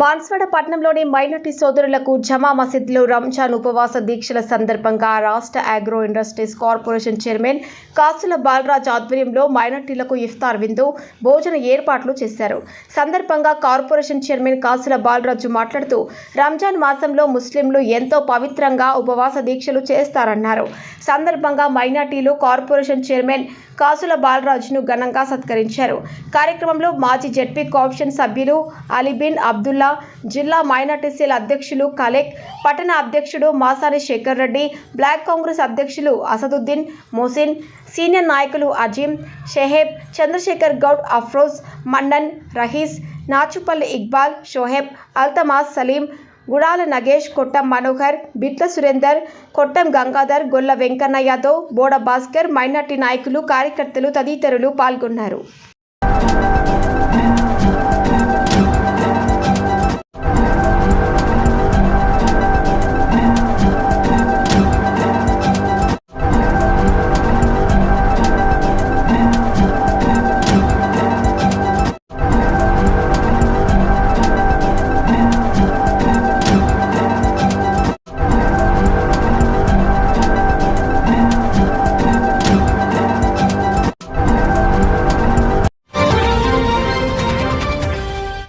బాన్స్వాడ పట్టణంలోని మైనార్టీ సోదరులకు జమా మసీద్లో రంజాన్ ఉపవాస దీక్షల సందర్భంగా రాష్ట్ర అగ్రో ఇండస్ట్రీస్ కార్పొరేషన్ చైర్మన్ కాసుల బాలరాజ్ ఆధ్వర్యంలో మైనార్టీలకు ఇఫ్తార్ విందు భోజన ఏర్పాట్లు చేశారు. సందర్భంగా కార్పొరేషన్ చైర్మన్ కాసుల బాలరాజు మాట్లాడుతూ రంజాన్ మాసంలో ముస్లింలు ఎంతో పవిత్రంగా ఉపవాస దీక్షలు చేస్తారన్నారు. సందర్భంగా మైనార్టీలు కార్పొరేషన్ చైర్మన్ కాసుల బాలరాజును ఘనంగా సత్కరించారు. కార్యక్రమంలో మాజీ జెడ్పీ కాప్షన్ సభ్యులు అలీబిన్ అబ్దుల్లా జిల్లా మైనార్టీ సెల్ అధ్యక్షులు కలెక్ పట్టణ అధ్యక్షుడు మాసారి శేఖర్ రెడ్డి బ్లాక్ కాంగ్రెస్ అధ్యక్షులు అసదుద్దీన్ మోసిన్ సీనియర్ నాయకులు అజీం షెహేబ్ చంద్రశేఖర్ గౌడ్ అఫ్రోజ్ మన్నన్ రహీస్ నాచుపల్లి ఇక్బాల్ షోహెబ్ అల్తమాస్ సలీం గుడాల నగేష్ కొట్టం మనోహర్ బిట్ల సురేందర్ కొట్టం గంగాధర్ గొల్ల వెంకన్న యాదవ్ బోడ భాస్కర్ మైనార్టీ నాయకులు కార్యకర్తలు తదితరులు పాల్గొన్నారు.